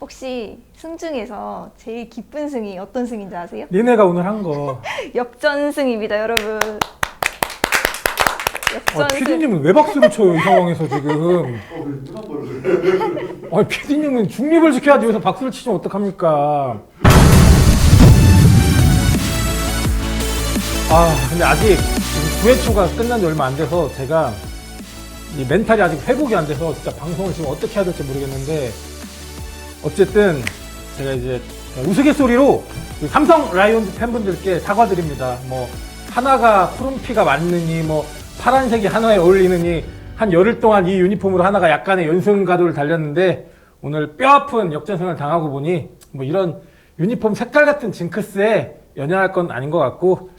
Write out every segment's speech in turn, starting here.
혹시 승 중에서 제일 기쁜 승이 어떤 승인지 아세요? 니네가 오늘 한 거. 역전승입니다, 여러분. 아, 역전승. 피디님은 왜 박수를 쳐요, 이 상황에서 지금. 아, 피디님은 중립을 지켜야지 여기서 박수를 치면 어떡합니까? 아, 근데 아직 지금 9회 초가 끝난 지 얼마 안 돼서 제가 이 멘탈이 아직 회복이 안 돼서 진짜 방송을 지금 어떻게 해야 될지 모르겠는데 어쨌든 제가 이제 우스갯소리로 이 삼성 라이온즈 팬분들께 사과드립니다. 뭐 하나가 푸른피가 맞느니 뭐 파란색이 하나에 어울리느니 한 열흘 동안 이 유니폼으로 하나가 약간의 연승 가도를 달렸는데 오늘 뼈아픈 역전승을 당하고 보니 뭐 이런 유니폼 색깔 같은 징크스에 연연할 건 아닌 것 같고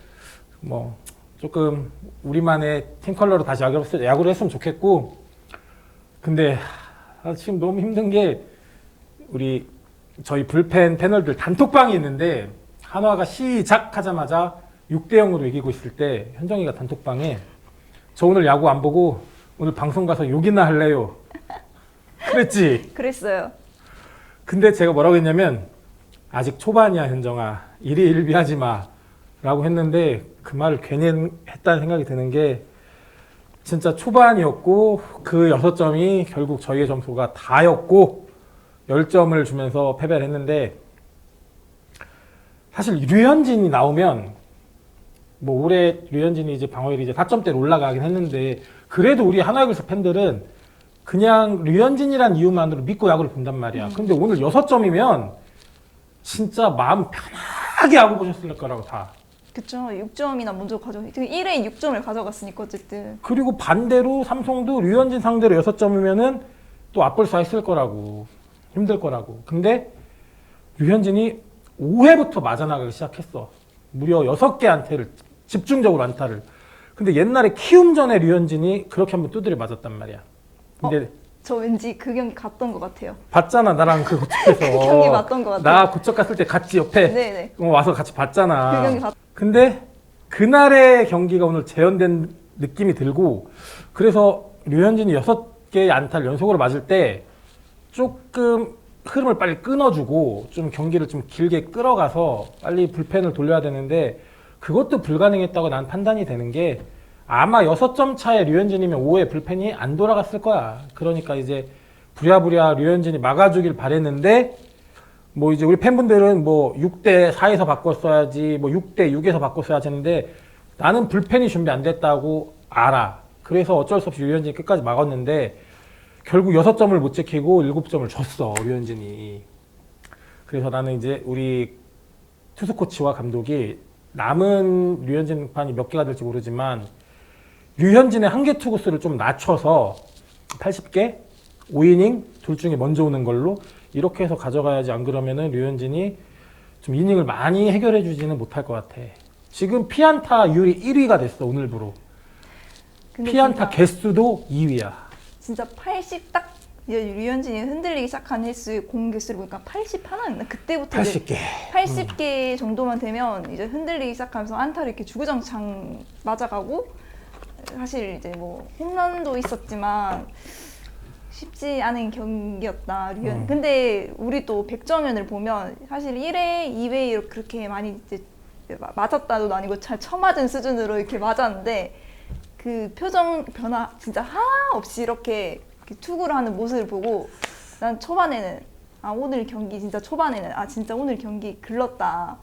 뭐 조금 우리만의 팀 컬러로 다시 야구를, 했으면 좋겠고 근데 아, 지금 너무 힘든 게 우리 저희 불펜 패널들 단톡방이 있는데 한화가 시작하자마자 6대 0으로 이기고 있을 때 현정이가 단톡방에 저 오늘 야구 안 보고 오늘 방송 가서 욕이나 할래요. 그랬지. 그랬어요. 근데 제가 뭐라고 했냐면 아직 초반이야 현정아 일희일비하지 마라고 했는데 그 말을 괜히 했다는 생각이 드는 게 진짜 초반이었고 그 여섯 점이 결국 저희의 점수가 다였고 10점을 주면서 패배를 했는데 사실 류현진이 나오면 뭐 올해 류현진이 이제 방어율이 이제 4점대로 올라가긴 했는데 그래도 우리 한화이글스 팬들은 그냥 류현진이란 이유만으로 믿고 야구를 본단 말이야. 근데 오늘 6점이면 진짜 마음 편하게 야구 보셨을 거라고 다. 그쵸. 6점이나 먼저 가져. 1회 6점을 가져갔으니까 어쨌든. 그리고 반대로 삼성도 류현진 상대로 6점이면은 또 앞벌 사 했을 거라고. 힘들 거라고. 근데 류현진이 5회부터 맞아나가기 시작했어. 무려 6개 안타를, 집중적으로 안타를. 근데 옛날에 키움 전에 류현진이 그렇게 한번 두드려 맞았단 말이야. 근데 저 왠지 그 경기 갔던 것 같아요. 봤잖아, 나랑 그 고척에서. 경기 봤던 것 같아요. 나 고척 갔을 때 같이 옆에 네네. 어, 와서 같이 봤잖아. 그 경기 봤. 근데 그날의 경기가 오늘 재현된 느낌이 들고 그래서 류현진이 여섯 개의 안타를 연속으로 맞을 때 조금 흐름을 빨리 끊어주고 좀 경기를 좀 길게 끌어가서 빨리 불펜을 돌려야 되는데 그것도 불가능했다고 난 판단이 되는 게 아마 여섯 점 차에 류현진이면 5회 불펜이 안 돌아갔을 거야. 그러니까 이제 부랴부랴 류현진이 막아주길 바랬는데 뭐 이제 우리 팬분들은 뭐 6대 4에서 바꿨어야지 뭐 6대 6에서 바꿨어야지 했는데 나는 불펜이 준비 안 됐다고 알아. 그래서 어쩔 수 없이 류현진이 끝까지 막았는데 결국 6점을 못 지키고 7점을 줬어. 류현진이. 그래서 나는 이제 우리 투수 코치와 감독이 남은 류현진 판이 몇 개가 될지 모르지만 류현진의 한개 투구수를 좀 낮춰서 80개 5이닝 둘 중에 먼저 오는 걸로 이렇게 해서 가져가야지 안 그러면은 류현진이 좀 이닝을 많이 해결해 주지는 못할 것 같아. 지금 피안타율이 1위가 됐어 오늘부로. 피안타 개수도 2위야. 진짜 80 딱 이제 류현진이 흔들리기 시작한 횟수 공 개수를 보니까 80 하나였나? 그때부터 이제 80개. 80개 정도만 되면 이제 흔들리기 시작하면서 안타를 이렇게 주구장창 맞아가고 사실 이제 뭐 홈런도 있었지만 쉽지 않은 경기였다. 류현. 음. 근데 우리 또 백정현을 보면 사실 1회, 2회 이렇게 많이 이제 마- 맞았다도 아니고 잘 쳐맞은 수준으로 이렇게 맞았는데 그 표정 변화 진짜 하나 없이 이렇게, 투구를 하는 모습을 보고 난 초반에는 아 오늘 경기 진짜 초반에는 아 진짜 오늘 경기 글렀다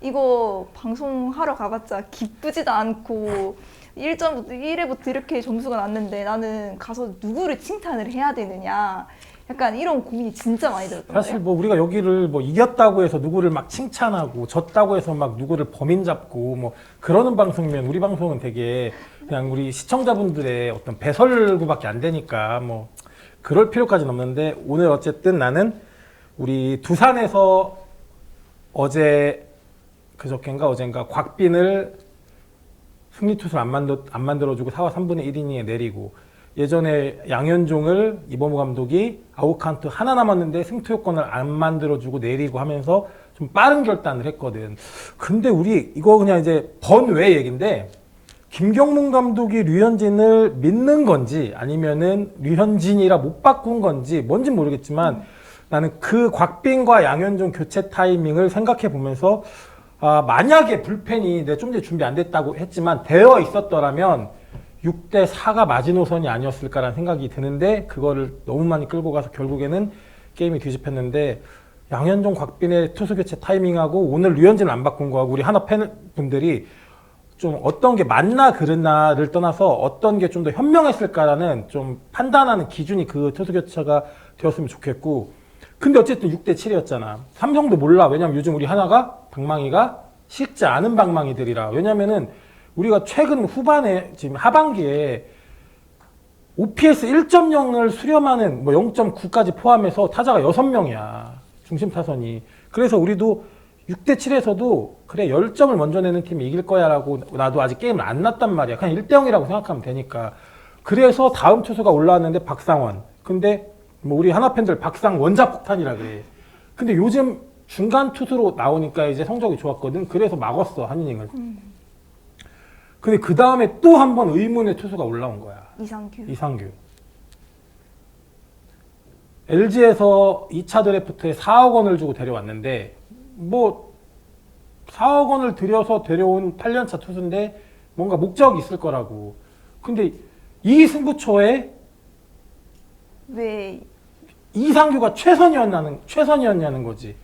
이거 방송하러 가봤자 기쁘지도 않고 1점부터 1회부터 이렇게 점수가 났는데 나는 가서 누구를 칭찬을 해야 되느냐 약간 이런 고민이 진짜 많이 들었던 사실 거예요. 뭐 우리가 여기를 뭐 이겼다고 해서 누구를 막 칭찬하고 졌다고 해서 막 누구를 범인 잡고 뭐 그러는 방송이면 우리 방송은 되게 그냥 우리 시청자분들의 어떤 배설구밖에 안 되니까 뭐 그럴 필요까지는 없는데 오늘 어쨌든 나는 우리 두산에서 어제 그저께인가 어젠가 곽빈을 승리 투수를 안 만들 안 만들어주고 4와 3분의 1이닝에 내리고 예전에 양현종을 이범호 감독이 아웃카운트 하나 남았는데 승투 요건을 안 만들어주고 내리고 하면서 좀 빠른 결단을 했거든. 근데 우리 이거 그냥 이제 번외 얘긴데 김경문 감독이 류현진을 믿는 건지 아니면은 류현진이라 못 바꾼 건지 뭔진 모르겠지만 나는 그 곽빈과 양현종 교체 타이밍을 생각해 보면서 아, 만약에 불펜이 내가 좀 전에 준비 안 됐다고 했지만 되어 있었더라면 6대 4가 마지노선이 아니었을까라는 생각이 드는데 그거를 너무 많이 끌고 가서 결국에는 게임이 뒤집혔는데 양현종 곽빈의 투수 교체 타이밍하고 오늘 류현진 안 바꾼 거하고 우리 하나 팬분들이 좀 어떤 게 맞나 그르나를 떠나서 어떤 게 좀 더 현명했을까라는 좀 판단하는 기준이 그 투수 교체가 되었으면 좋겠고 근데 어쨌든 6대 7이었잖아. 삼성도 몰라. 왜냐면 요즘 우리 하나가 방망이가 쉽지 않은 방망이들이라. 왜냐면은 우리가 최근 후반에 지금 하반기에 OPS 1.0을 수렴하는 뭐 0.9까지 포함해서 타자가 6명이야. 중심 타선이. 그래서 우리도 6대 7에서도 그래 10점을 먼저 내는 팀이 이길 거야라고 나도 아직 게임을 안 났단 말이야. 그냥 1대 0이라고 생각하면 되니까. 그래서 다음 투수가 올라왔는데 박상원. 근데 뭐 우리 하나 팬들 박상 원자 폭탄이라 그래. 근데 요즘 중간 투수로 나오니까 이제 성적이 좋았거든. 그래서 막았어 한 이닝을. 근데 그 다음에 또 한 번 의문의 투수가 올라온 거야. 이상규. 이상규. LG에서 2차 드래프트에 4억 원을 주고 데려왔는데 뭐 4억 원을 들여서 데려온 8년차 투수인데 뭔가 목적이 있을 거라고. 근데 이 승부처에 왜 이상규가 최선이었냐는 최선이었냐는 거지.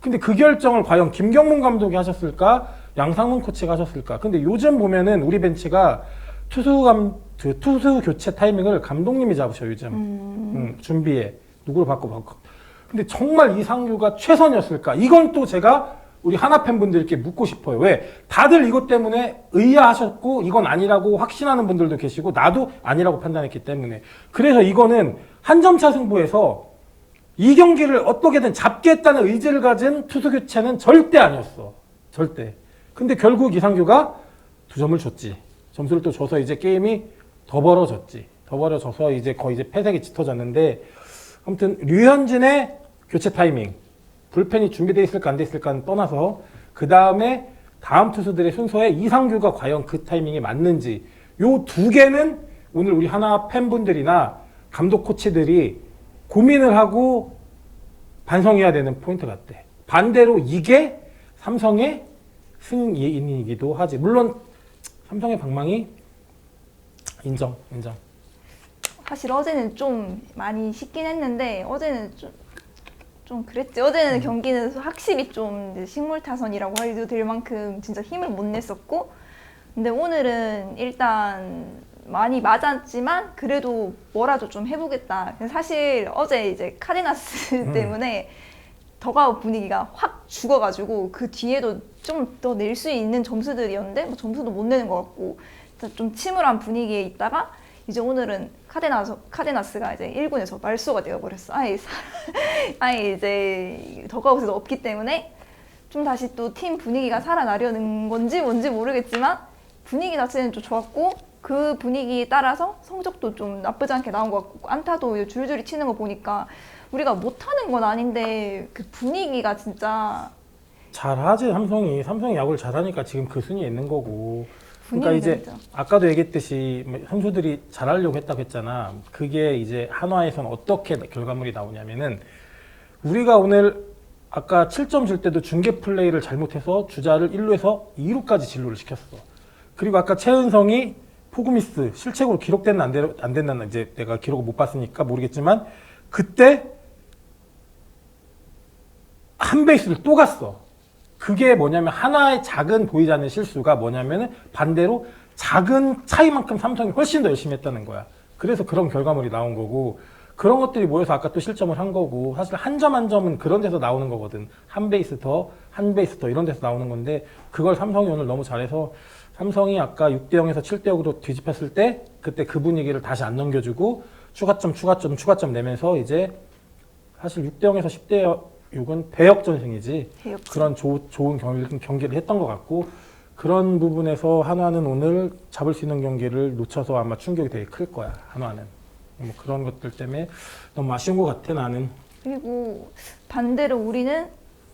근데 그 결정을 과연 김경문 감독이 하셨을까? 양상문 코치가 하셨을까? 근데 요즘 보면은 우리 벤치가 투수감 그 투수 교체 타이밍을 감독님이 잡으셔 요즘. 음, 음, 준비해. 누구를 바꿔 바꿔. 근데 정말 이상규가 최선이었을까? 이건 또 제가 우리 하나 팬분들께 묻고 싶어요. 왜? 다들 이것 때문에 의아하셨고 이건 아니라고 확신하는 분들도 계시고 나도 아니라고 판단했기 때문에. 그래서 이거는 한 점 차 승부에서 이 경기를 어떻게든 잡겠다는 의지를 가진 투수 교체는 절대 아니었어. 절대. 근데 결국 이상규가 두 점을 줬지. 점수를 또 줘서 이제 게임이 더 벌어졌지. 더 벌어져서 이제 거의 이제 패색이 짙어졌는데 아무튼 류현진의 교체 타이밍 불펜이 준비돼 있을까 안 돼 있을까는 떠나서 그 다음에 다음 투수들의 순서에 이상규가 과연 그 타이밍에 맞는지 요 두 개는 오늘 우리 하나 팬분들이나 감독 코치들이 고민을 하고 반성해야 되는 포인트 같대. 반대로 이게 삼성의 승리이기도 하지. 물론 삼성의 방망이 인정, 인정. 사실 어제는 좀 많이 쉽긴 했는데 어제는 좀, 좀 그랬지. 어제는 경기는 확실히 좀 이제 식물 타선이라고 해도 될 만큼 진짜 힘을 못 냈었고, 근데 오늘은 일단 많이 맞았지만 그래도 뭐라도 좀 해보겠다. 사실 어제 이제 카데나스 음. 때문에 더가우 분위기가 확 죽어가지고 그 뒤에도 좀 더 낼 수 있는 점수들이었는데 뭐 점수도 못 내는 것 같고 좀 침울한 분위기에 있다가 이제 오늘은 카데나서 카데나스가 이제 1군에서 말소가 되어버렸어. 아예 사- 아예 이제 더가웃에서 없기 때문에 좀 다시 또 팀 분위기가 살아나려는 건지 뭔지 모르겠지만 분위기 자체는 좀 좋았고 그 분위기에 따라서 성적도 좀 나쁘지 않게 나온 것 같고 안타도 줄줄이 치는 거 보니까 우리가 못하는 건 아닌데 그 분위기가 진짜 잘하지 삼성이 삼성이 야구를 잘하니까 지금 그 순위에 있는 거고 그러니까 이제 진짜 아까도 얘기했듯이 뭐 선수들이 잘하려고 했다고 했잖아. 그게 이제 한화에선 어떻게 결과물이 나오냐면은 우리가 오늘 아까 7점 줄 때도 중계 플레이를 잘못해서 주자를 1루에서 2루까지 진루를 시켰어. 그리고 아까 최은성이 포그미스 실책으로 기록됐나 안, 되, 안 됐나 이제 내가 기록을 못 봤으니까 모르겠지만 그때 한 베이스를 또 갔어. 그게 뭐냐면 하나의 작은 보이지 않는 실수가 뭐냐면은 반대로 작은 차이만큼 삼성이 훨씬 더 열심히 했다는 거야. 그래서 그런 결과물이 나온 거고 그런 것들이 모여서 아까 또 실점을 한 거고 사실 한 점한 점은 그런 데서 나오는 거거든. 한 베이스 더, 한 베이스 더 이런 데서 나오는 건데 그걸 삼성이 오늘 너무 잘해서 삼성이 아까 6대 0에서 7대 0으로 뒤집혔을 때 그때 그 분위기를 다시 안 넘겨주고 추가점, 추가점, 추가점 내면서 이제 사실 6대 0에서 10대 6은 대역전승이지 대역 그런 조- 좋은 경기, 경기를 했던 것 같고 그런 부분에서 한화는 오늘 잡을 수 있는 경기를 놓쳐서 아마 충격이 되게 클 거야 한화는. 뭐 그런 것들 때문에 너무 아쉬운 것 같아 나는. 그리고 반대로 우리는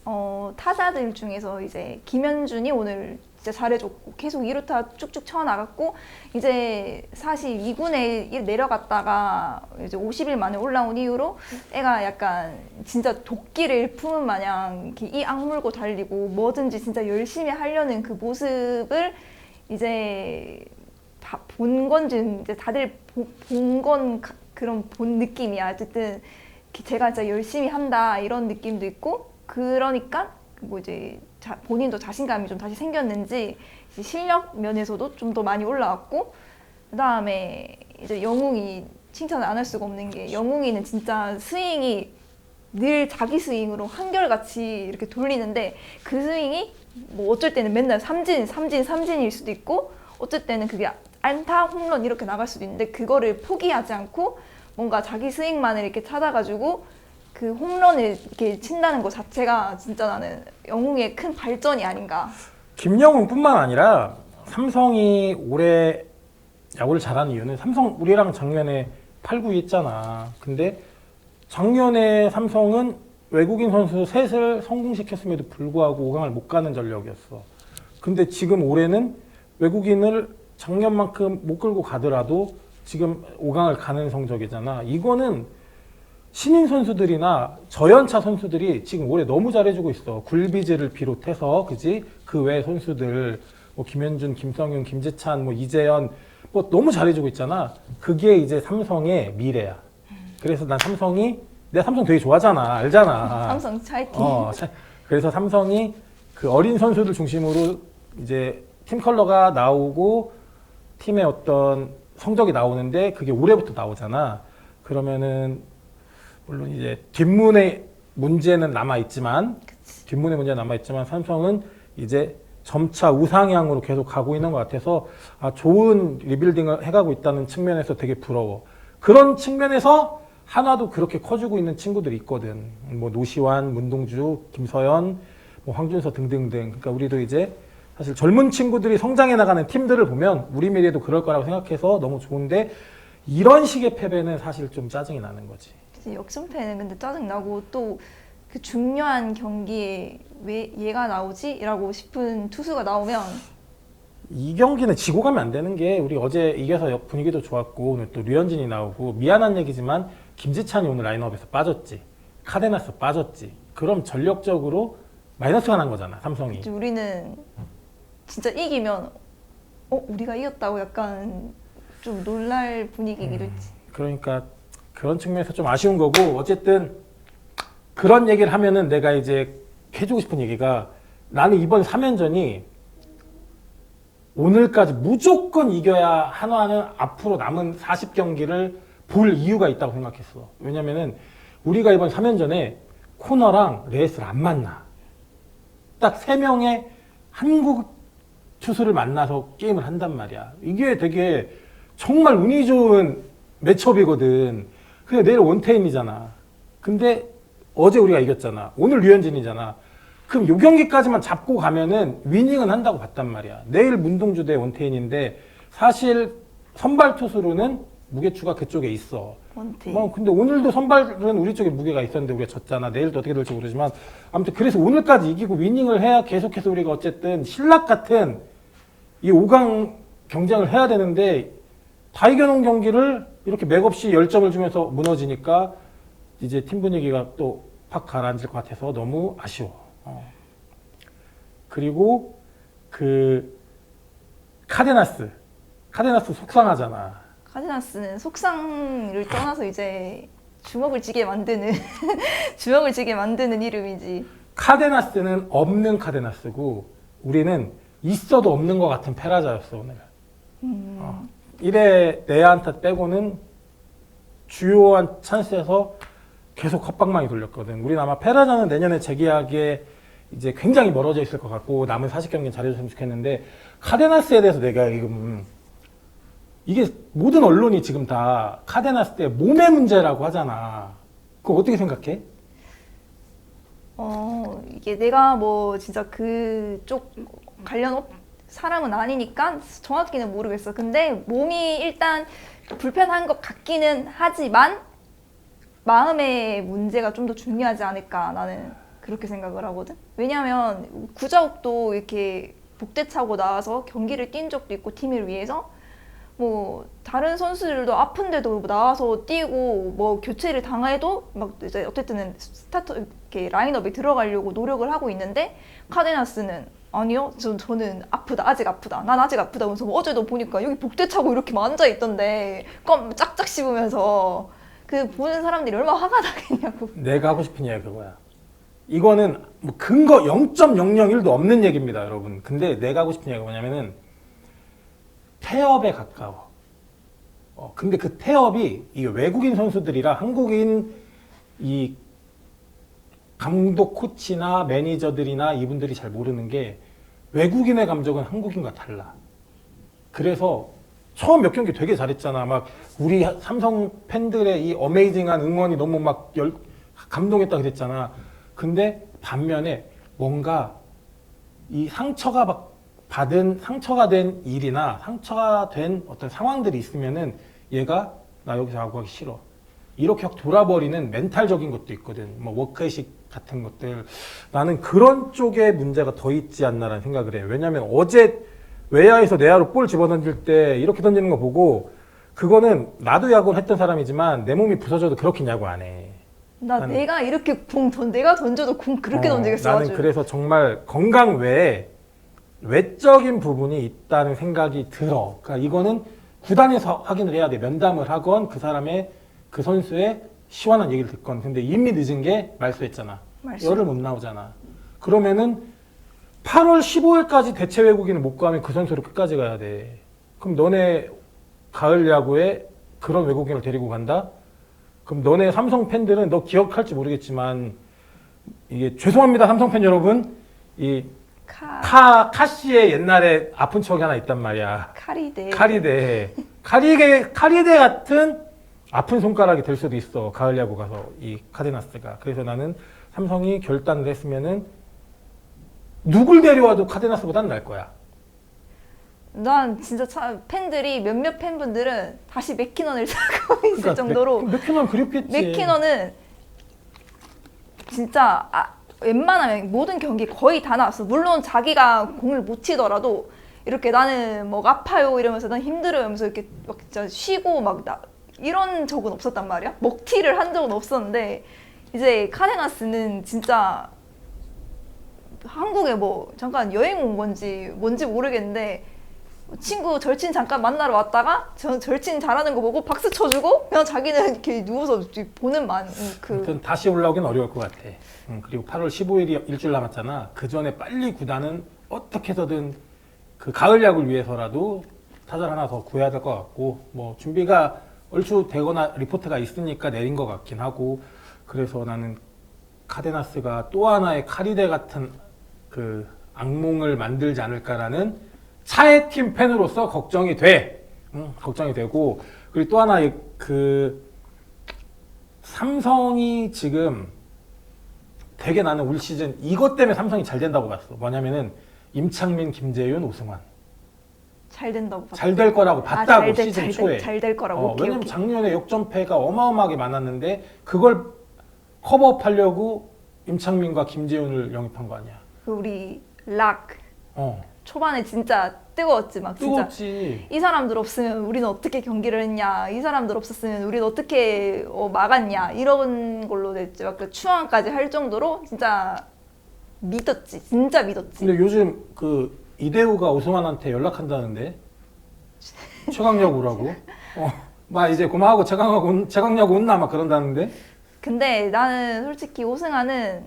어, 타자들 중에서 이제 김현준이 오늘 진짜 잘해줬고 계속 2루타 쭉쭉 쳐나갔고 이제 42군에 내려갔다가 이제 50일 만에 올라온 이후로 애가 약간 진짜 도끼를 품은 마냥 이 악물고 달리고 뭐든지 진짜 열심히 하려는 그 모습을 이제 다 본 건지 이제 다들 본 건 그런 본 느낌이야. 어쨌든 제가 진짜 열심히 한다 이런 느낌도 있고 그러니까 뭐 이제 자, 본인도 자신감이 좀 다시 생겼는지 실력 면에서도 좀 더 많이 올라왔고 그다음에 이제 영웅이 칭찬을 안 할 수가 없는 게 영웅이는 진짜 스윙이 늘 자기 스윙으로 한결같이 이렇게 돌리는데 그 스윙이 뭐 어쩔 때는 맨날 삼진, 삼진, 삼진일 수도 있고 어쩔 때는 그게 안타, 홈런 이렇게 나갈 수도 있는데 그거를 포기하지 않고 뭔가 자기 스윙만을 이렇게 찾아가지고 그 홈런을 이렇게 친다는 것 자체가 진짜 나는 영웅의 큰 발전이 아닌가. 김영웅뿐만 아니라 삼성이 올해 야구를 잘하는 이유는 삼성 우리랑 작년에 8, 9위 했잖아. 근데 작년에 삼성은 외국인 선수 셋을 성공시켰음에도 불구하고 5강을 못 가는 전력이었어. 근데 지금 올해는 외국인을 작년만큼 못 끌고 가더라도 지금 5강을 가는 성적이잖아. 이거는 신인 선수들이나 저연차 선수들이 지금 올해 너무 잘해주고 있어. 굴비즈를 비롯해서 그지 그 외 선수들 뭐 김현준, 김성윤, 김재찬, 뭐 이재현 뭐 너무 잘해주고 있잖아. 그게 이제 삼성의 미래야. 그래서 난 삼성이 내가 삼성 되게 좋아하잖아. 알잖아. 삼성 차이팅. 어, 차- 그래서 삼성이 그 어린 선수들 중심으로 이제 팀 컬러가 나오고 팀의 어떤 성적이 나오는데 그게 올해부터 나오잖아. 그러면은 물론 이제 뒷문의 문제는 남아 있지만 뒷문의 문제는 남아 있지만 삼성은 이제 점차 우상향으로 계속 가고 있는 것 같아서 아, 좋은 리빌딩을 해가고 있다는 측면에서 되게 부러워. 그런 측면에서 하나도 그렇게 커지고 있는 친구들이 있거든. 뭐 노시환, 문동주, 김서연, 뭐 황준서 등등등. 그러니까 우리도 이제 사실 젊은 친구들이 성장해 나가는 팀들을 보면 우리 미래도 그럴 거라고 생각해서 너무 좋은데 이런 식의 패배는 사실 좀 짜증이 나는 거지. 역전패는 근데 짜증나고 또 그 중요한 경기에 왜 얘가 나오지? 라고 싶은 투수가 나오면 이 경기는 지고 가면 안 되는 게 우리 어제 이겨서 역- 분위기도 좋았고 오늘 또 류현진이 나오고 미안한 얘기지만 김지찬이 오늘 라인업에서 빠졌지 카데나스 빠졌지 그럼 전력적으로 마이너스가 난 거잖아 삼성이 이제 우리는 진짜 이기면 어 우리가 이겼다고 약간 좀 놀랄 분위기기도 음. 했지. 그러니까 그런 측면에서 좀 아쉬운 거고 어쨌든 그런 얘기를 하면은 내가 이제 해주고 싶은 얘기가 나는 이번 3연전이 오늘까지 무조건 이겨야 한화는 앞으로 남은 40경기를 볼 이유가 있다고 생각했어. 왜냐면은 우리가 이번 3연전에 코너랑 레이스를 안 만나. 딱세 명의 한국 투수를 만나서 게임을 한단 말이야. 이게 되게 정말 운이 좋은 매첩이거든. 근데 내일 원태인이잖아. 근데 어제 우리가 이겼잖아. 오늘 류현진이잖아. 그럼 요 경기까지만 잡고 가면은 위닝은 한다고 봤단 말이야. 내일 문동주 대 원태인인데 사실 선발 투수로는 무게추가 그쪽에 있어. 원태. 뭐 근데 오늘도 선발은 우리 쪽에 무게가 있었는데 우리가 졌잖아. 내일도 어떻게 될지 모르지만 아무튼 그래서 오늘까지 이기고 위닝을 해야 계속해서 우리가 어쨌든 신락 같은 이 5강 경쟁을 해야 되는데 다 이겨놓은 경기를 이렇게 맥없이 열점을 주면서 무너지니까 이제 팀 분위기가 또 확 가라앉을 것 같아서 너무 아쉬워. 어. 그리고 그 카데나스 카데나스 속상하잖아. 카디나스는 속상을 떠나서 이제 주먹을 쥐게 만드는 주먹을 쥐게 만드는 이름이지. 카데나스는 없는 카데나스고 우리는 있어도 없는 것 같은 페라자였어 오늘. 음, 어. 1회 내안타 빼고는 주요한 찬스에서 계속 헛방망이 돌렸거든. 우리는 아마 페라자는 내년에 재계약에 이제 굉장히 멀어져 있을 것 같고 남은 40경기 잘해줬으면 좋겠는데 카데나스에 대해서 내가 지금 이게 모든 언론이 지금 다 카데나스 때 몸의 문제라고 하잖아. 그거 어떻게 생각해? 어 이게 내가 뭐 진짜 그쪽 관련 업 사람은 아니니까 정확히는 모르겠어. 근데 몸이 일단 불편한 것 같기는 하지만 마음의 문제가 좀 더 중요하지 않을까 나는 그렇게 생각을 하거든. 왜냐하면 구자욱도 이렇게 복대 차고 나와서 경기를 뛴 적도 있고 팀을 위해서 뭐 다른 선수들도 아픈데도 나와서 뛰고 뭐 교체를 당해도 막 이제 어쨌든 스타트 이렇게 라인업에 들어가려고 노력을 하고 있는데 카데나스는 아니요 전 저는 아프다 아직 아프다 난 아직 아프다 하면서 뭐 어제도 보니까 여기 복대 차고 이렇게 막 앉아 있던데 껌 짝짝 씹으면서 그 보는 사람들이 얼마나 화가 나겠냐고 내가 하고 싶은 이야기 그거야. 이거는 뭐 근거 0.001도 없는 얘기입니다, 여러분. 근데 내가 하고 싶은 이야기가 뭐냐면은 태업에 가까워. 어, 근데 그 태업이 이게 외국인 선수들이라 한국인 이 감독 코치나 매니저들이나 이분들이 잘 모르는 게 외국인의 감정은 한국인과 달라. 그래서 처음 몇 경기 되게 잘했잖아. 막 우리 삼성 팬들의 이 어메이징한 응원이 너무 막 열, 감동했다 그랬잖아. 근데 반면에 뭔가 이 상처가 막 받은 상처가 된 일이나 상처가 된 어떤 상황들이 있으면은 얘가 나 여기서 하고 하기 싫어. 이렇게 확 돌아버리는 멘탈적인 것도 있거든. 뭐 워크의식 같은 것들. 나는 그런 쪽에 문제가 더 있지 않나라는 생각을 해. 왜냐면 어제 외야에서 내야로 볼 집어던질 때 이렇게 던지는 거 보고 그거는 나도 야구를 했던 사람이지만 내 몸이 부서져도 그렇게 야구 안 해. 나 나는- 내가 이렇게 공 던, 내가 던져도 공 그렇게 어, 던지겠어 나는 아주. 그래서 정말 건강 외에 외적인 부분이 있다는 생각이 들어. 그러니까 이거는 구단에서 확인을 해야 돼. 면담을 하건 그 사람의 그 선수의 시원한 얘기를 듣건. 근데 이미 늦은 게 말소했잖아. 말소. 열흘 못 나오잖아. 그러면은 8월 15일까지 대체 외국인을 못 가면 그 선수를 끝까지 가야 돼. 그럼 너네 가을 야구에 그런 외국인을 데리고 간다? 그럼 너네 삼성 팬들은 너 기억할지 모르겠지만 이게 죄송합니다 삼성 팬 여러분 이 카 카 카시의 옛날에 아픈 척이 하나 있단 말이야 카리데 카리데 카리게 카리데 같은 아픈 손가락이 될 수도 있어. 가을 야구 가서 이 카데나스가. 그래서 나는 삼성이 결단을 했으면은 누굴 데려와도 카데나스보다는 날 거야. 난 진짜 참 팬들이 몇몇 팬분들은 다시 맥키넌을 사고 있을 그러니까 정도로 맥- 맥키넌 그립겠지. 맥키넌은 진짜 아, 웬만하면 모든 경기 거의 다 나왔어. 물론 자기가 공을 못 치더라도 이렇게 나는 뭐 아파요 이러면서 난 힘들어요 하면서 이렇게 막 진짜 쉬고 막 나, 이런 적은 없었단 말이야. 먹튀를 한 적은 없었는데 이제 카데나스는 진짜 한국에 뭐 잠깐 여행 온 건지 뭔지 모르겠는데 친구 절친 잠깐 만나러 왔다가 저 절친 잘하는 거 보고 박수 쳐주고 그냥 자기는 이렇게 누워서 보는 만그 다시 올라오긴 어려울 것 같아. 음, 그리고 8월 15일이 일주일 남았잖아. 그 전에 빨리 구단은 어떻게 해서든 그 가을 야구를 위해서라도 타자를 하나 더 구해야 될 것 같고 뭐 준비가 얼추 되거나 리포트가 있으니까 내린 것 같긴 하고 그래서 나는 카데나스가 또 하나의 카리데 같은 그 악몽을 만들지 않을까라는 차의 팀 팬으로서 걱정이 돼. 응, 걱정이 되고 그리고 또 하나 그 삼성이 지금 되게 나는 올 시즌 이것 때문에 삼성이 잘 된다고 봤어. 뭐냐면은 임창민, 김재윤, 오승환 잘 된다고 봤어. 잘될 거라고 아, 봤다고 잘 될- 시즌 잘 초에. 될- 잘될 거라고. 어, 오케이, 왜냐면 오케이. 작년에 역전패가 어마어마하게 많았는데 그걸 커버업하려고 임창민과 김재윤을 영입한 거 아니야. 그 우리 락 어, 초반에 진짜 뜨거웠지 막 진짜 뜨겁지. 이 사람들 없으면 우리는 어떻게 경기를 했냐 이 사람들 없었으면 우리는 어떻게 어, 막았냐 이런 걸로 됐지 막그 추앙까지 할 정도로 진짜 믿었지 진짜 믿었지 근데 요즘 그 이대우가 오승환한테 연락한다는데 최강야구 오라고. 어, 막 이제 고마하고 최강야구 온- 최강야구 온나 막 그런다는데. 근데 나는 솔직히 오승환은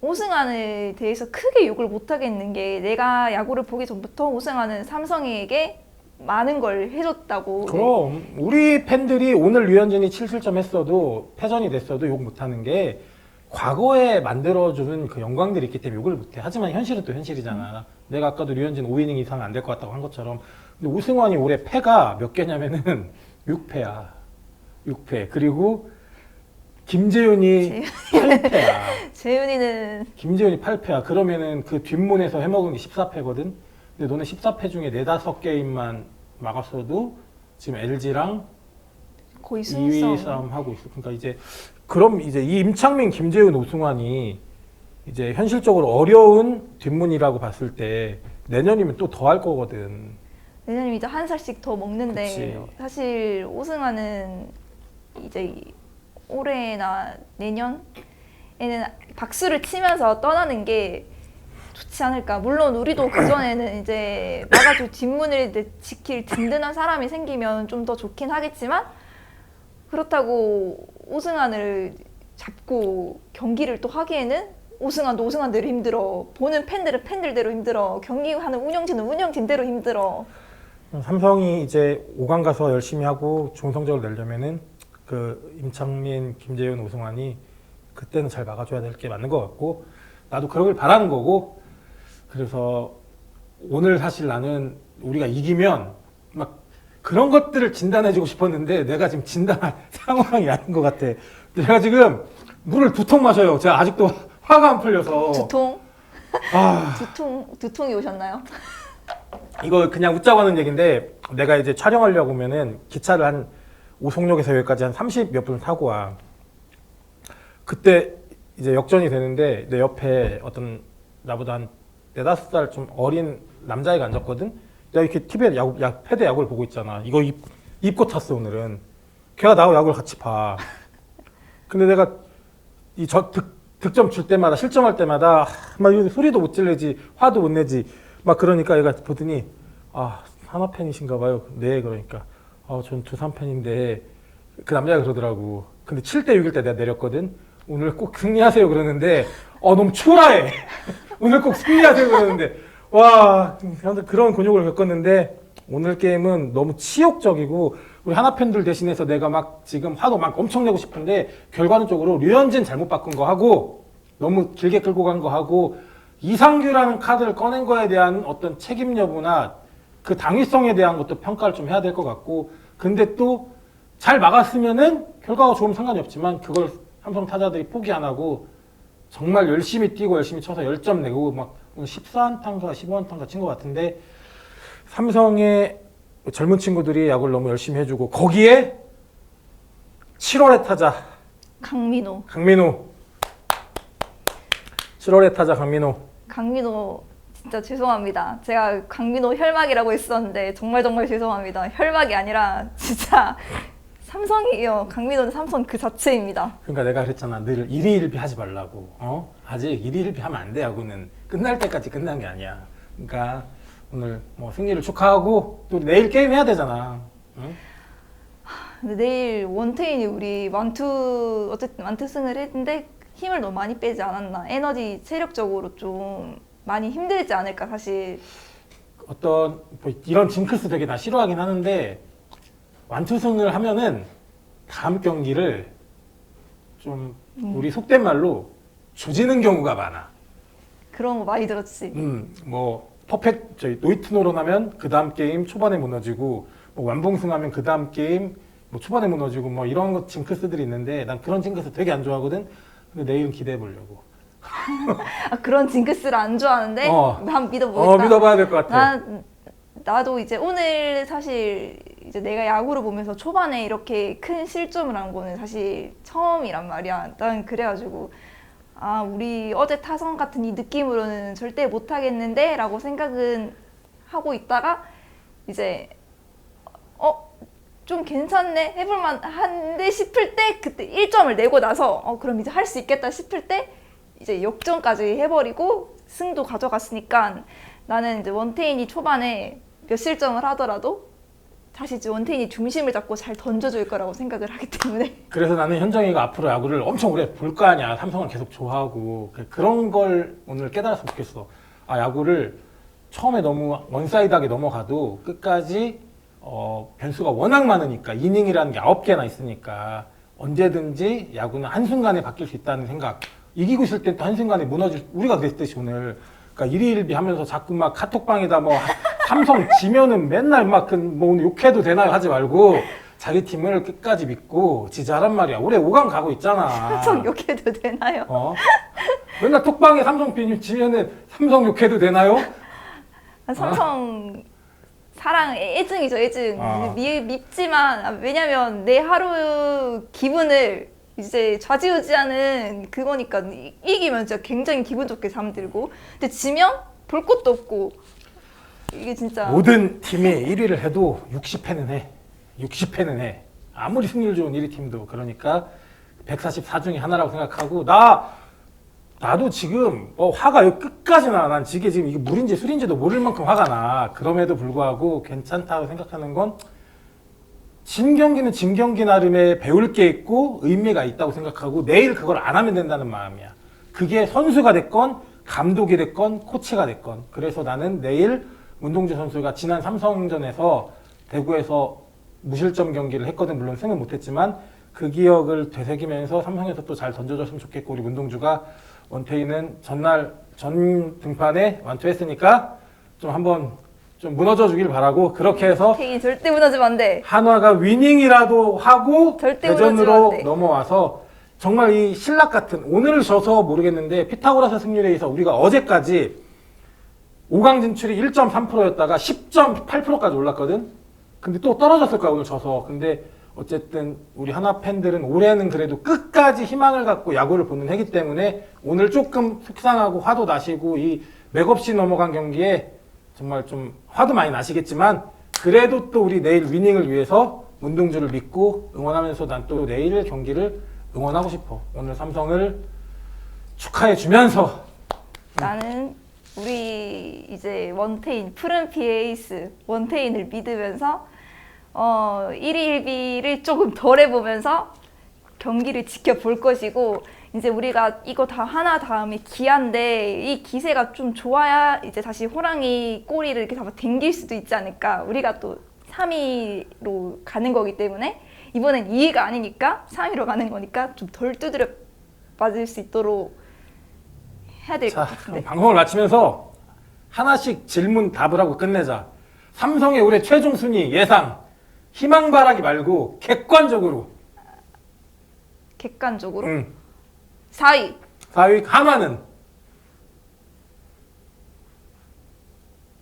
오승환에 대해서 크게 욕을 못 하겠는 게 내가 야구를 보기 전부터 오승환은 삼성에게 많은 걸 해줬다고 그럼 우리 팬들이 오늘 류현진이 7실점 했어도 패전이 됐어도 욕 못하는 게 과거에 만들어주는 그 영광들이 있기 때문에 욕을 못해. 하지만 현실은 또 현실이잖아. 내가 아까도 류현진 5이닝 이상 안될 것 같다고 한 것처럼. 근데 오승환이 올해 패가 몇 개냐면은 6패야. 6패. 그리고 김재윤이 8패야. 재윤이는 김재윤이 8패야. 그러면은 그 뒷문에서 해먹은 게 14패거든. 근데 너네 14패 중에 4, 5게임만 막았어도 지금 LG랑 거의 2위 순서 싸움 하고 있어. 그러니까 이제 그럼 이제 이 임창민, 김재윤, 오승환이 이제 현실적으로 어려운 뒷문이라고 봤을 때 내년이면 또 더 할 거거든. 내년이면 이제 한 살씩 더 먹는데 그치. 사실 오승환은 이제 이 올해나 내년에는 박수를 치면서 떠나는 게 좋지 않을까. 물론 우리도 그 전에는 이제 막아줄 뒷문을 지킬 든든한 사람이 생기면 좀 더 좋긴 하겠지만 그렇다고 오승환을 잡고 경기를 또 하기에는 오승환도 오승환대로 힘들어. 보는 팬들은 팬들대로 힘들어. 경기하는 운영진은 운영진대로 힘들어. 삼성이 이제 5강 가서 열심히 하고 성적을 내려면은 그 임창민, 김재현, 오승환이 그때는 잘 막아줘야 될 게 맞는 것 같고 나도 그러길 바라는 거고 그래서 오늘 사실 나는 우리가 이기면 막 그런 것들을 진단해주고 싶었는데 내가 지금 진단할 상황이 아닌 것 같아. 제가 지금 물을 두 통 마셔요. 제가 아직도 화가 안 풀려서. 두통 아. 두통 두통이 오셨나요? 이거 그냥 웃자고 하는 얘기인데 내가 이제 촬영하려고 하면은 기차를 한 오송역에서 여기까지 한 30 몇 분을 타고 와. 그때 이제 역전이 되는데 내 옆에 어떤 나보다 한 네다섯 살 좀 어린 남자애가 앉았거든. 내가 이렇게 TV에 야구, 야, 패드 야구를 보고 있잖아. 이거 입, 입고 탔어 오늘은. 걔가 나하고 야구를 같이 봐. 근데 내가 이 저 득점 줄 때마다 실점할 때마다 막 이런 소리도 못 질르지 화도 못 내지 막 그러니까 얘가 보더니 아 하나 팬이신가 봐요. 네 그러니까 아 전 두산 팬인데 그 남자가 그러더라고. 근데 7대 6일 때 내가 내렸거든. 오늘 꼭 승리하세요 그러는데 어 너무 초라해. 오늘 꼭 승리하세요 그러는데 와 사람들 그런 곤욕을 겪었는데 오늘 게임은 너무 치욕적이고 우리 하나 팬들 대신해서 내가 막 지금 화도 막 엄청 내고 싶은데 결과론적으로 류현진 잘못 바꾼 거 하고 너무 길게 끌고 간 거 하고 이상규라는 카드를 꺼낸 거에 대한 어떤 책임 여부나 그 당위성에 대한 것도 평가를 좀 해야 될 것 같고 근데 또 잘 막았으면은 결과가 좋으면 상관이 없지만 그걸 삼성 타자들이 포기 안 하고 정말 열심히 뛰고 열심히 쳐서 10점 내고 막 14안타인가 15안타인가 친 것 같은데 삼성의 젊은 친구들이 야구를 너무 열심히 해주고 거기에 7월의 타자 강민호 강민호 7월의 타자 강민호 강민호 진짜 죄송합니다. 제가 강민호 혈막이라고 했었는데 정말 정말 죄송합니다. 혈막이 아니라 진짜 삼성이에요. 강민호는 삼성 그 자체입니다. 그러니까 내가 그랬잖아 늘 일희일비 하지 말라고 어 아직 일희일비 하면 안돼 야구는 끝날 때까지 끝난 게 아니야 그러니까 오늘 뭐 승리를 축하하고 또 내일 게임 해야 되잖아 응? 근데 내일 원태인이 우리 완투 어쨌든 완투승을 했는데 힘을 너무 많이 빼지 않았나. 에너지 체력적으로 좀 많이 힘들지 않을까 사실. 어떤 뭐 이런 징크스 되게 나 싫어하긴 하는데 완투승을 하면은 다음 경기를 좀 우리 속된 말로 조지는 경우가 많아. 그런 거 많이 들었지. 음, 뭐 퍼펙트 저희 노이트노론 하면 그 다음 게임 초반에 무너지고 뭐 완봉승하면 그 다음 게임 뭐 초반에 무너지고 뭐 이런 거 징크스들이 있는데 난 그런 징크스 되게 안 좋아하거든. 근데 내일은 기대해 보려고. 아, 그런 징크스를 안 좋아하는데 어. 한번 믿어보겠다. 어 믿어봐야 될 것 같아. 난 나도 이제 오늘 사실 이제 내가 야구를 보면서 초반에 이렇게 큰 실점을 한 거는 사실 처음이란 말이야. 난 그래가지고 아 우리 어제 타선 같은 이 느낌으로는 절대 못 하겠는데라고 생각은 하고 있다가 이제 어 좀 괜찮네 해볼만 한데 싶을 때 그때 1점을 내고 나서 어 그럼 이제 할 수 있겠다 싶을 때 이제 역전까지 해버리고 승도 가져갔으니까 나는 이제 원태인이 초반에 몇 실점을 하더라도 다시 원태인이 중심을 잡고 잘 던져줄 거라고 생각을 하기 때문에 그래서 나는 현정이가 앞으로 야구를 엄청 오래 볼 거 아니야. 삼성을 계속 좋아하고 그- 그런 걸 오늘 깨달았으면 좋겠어. 아 야구를 처음에 너무 원사이드하게 넘어가도 끝까지 어, 변수가 워낙 많으니까 이닝이라는 게 아홉 개나 있으니까 언제든지 야구는 한 순간에 바뀔 수 있다는 생각. 이기고 있을 땐 또 한 순간에 무너질 우리가 그랬듯이 오늘 그러니까 일희일비 하면서 자꾸 막 카톡방에다 뭐 삼성 지면은 맨날 막뭐 오늘 욕해도 되나요 하지 말고 자기 팀을 끝까지 믿고 지지하란 말이야. 올해 5강 가고 있잖아. 삼성 욕해도 되나요? 어? 맨날 톡방에 삼성 팬이 지면은 삼성 욕해도 되나요? 아, 삼성 사랑 애증이죠 애증 아. 미, 밉지만 아, 왜냐면 내 하루 기분을 이제 좌지우지하는 그거니까 이- 이기면 진짜 굉장히 기분 좋게 잠들고 근데 지면 볼 것도 없고 이게 진짜 모든 팀이 1위를 해도 60패는 해. 60패는 해. 아무리 승률 좋은 1위 팀도 그러니까 144 중에 하나라고 생각하고 나 나도 지금 어, 화가 끝까지 나. 난 이게 지금 이게 물인지 술인지도 모를 만큼 화가 나. 그럼에도 불구하고 괜찮다고 생각하는 건 진 경기는 진 경기 나름의 배울 게 있고 의미가 있다고 생각하고 내일 그걸 안 하면 된다는 마음이야. 그게 선수가 됐건 감독이 됐건 코치가 됐건 그래서 나는 내일 문동주 선수가 지난 삼성전에서 대구에서 무실점 경기를 했거든 물론 승은 못했지만 그 기억을 되새기면서 삼성에서 또 잘 던져줬으면 좋겠고 우리 문동주가 원태인은 전날 전 등판에 완투했으니까 좀 한번 좀 무너져 주길 바라고 그렇게 해서 태이 절대 무너지면 안 돼. 한화가 위닝이라도 하고 절대 무너지면 안 대전으로 돼. 넘어와서 정말 이 신락 같은 오늘을 져서 모르겠는데 피타고라스 승률에 의해서 우리가 어제까지 5강 진출이 1.3%였다가 10.8%까지 올랐거든. 근데 또 떨어졌을 거야 오늘 져서. 근데 어쨌든 우리 하나 팬들은 올해는 그래도 끝까지 희망을 갖고 야구를 보는 해기 때문에 오늘 조금 속상하고 화도 나시고 이 맥없이 넘어간 경기에 정말 좀 화도 많이 나시겠지만 그래도 또 우리 내일 위닝을 위해서 문동주를 믿고 응원하면서 난 또 내일 경기를 응원하고 싶어. 오늘 삼성을 축하해 주면서 나는 우리 이제 원태인 푸른 피의 에이스 원태인을 믿으면서 어 1위 1비를 조금 덜 해보면서 경기를 지켜볼 것이고 이제 우리가 이거 다 하나 다음에 기한데 이 기세가 좀 좋아야 이제 다시 호랑이 꼬리를 이렇게 잡아 당길 수도 있지 않을까. 우리가 또 3위로 가는 거기 때문에 이번엔 2위가 아니니까 3위로 가는 거니까 좀 덜 두드려 맞을 수 있도록 해야 될 것 자, 같은데 방송을 마치면서 하나씩 질문 답을 하고 끝내자. 삼성의 올해 최종 순위 예상 희망 바라기 말고 객관적으로. 객관적으로 응. 4위 4위 한화는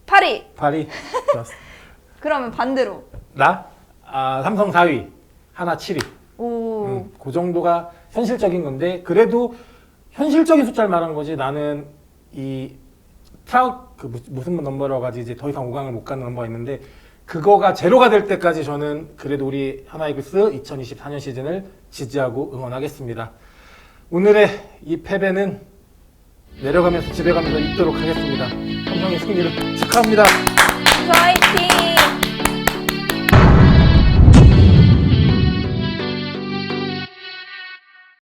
8위 8위. 좋았어. 그러면 반대로 나 아, 삼성 4위, 하나 7위. 오 음, 그 정도가 현실적인 건데 그래도 현실적인 숫자를 말한 거지 나는 이 트라우 그 무- 무슨 넘버라고 하지 이제 더 이상 5강을 못 가는 넘버가 있는데 그거가 제로가 될 때까지 저는 그래도 우리 하나이글스 2024년 시즌을 지지하고 응원하겠습니다. 오늘의 이 패배는 내려가면서 집에 가면서 잊도록 하겠습니다. 삼성의 승리를 축하합니다.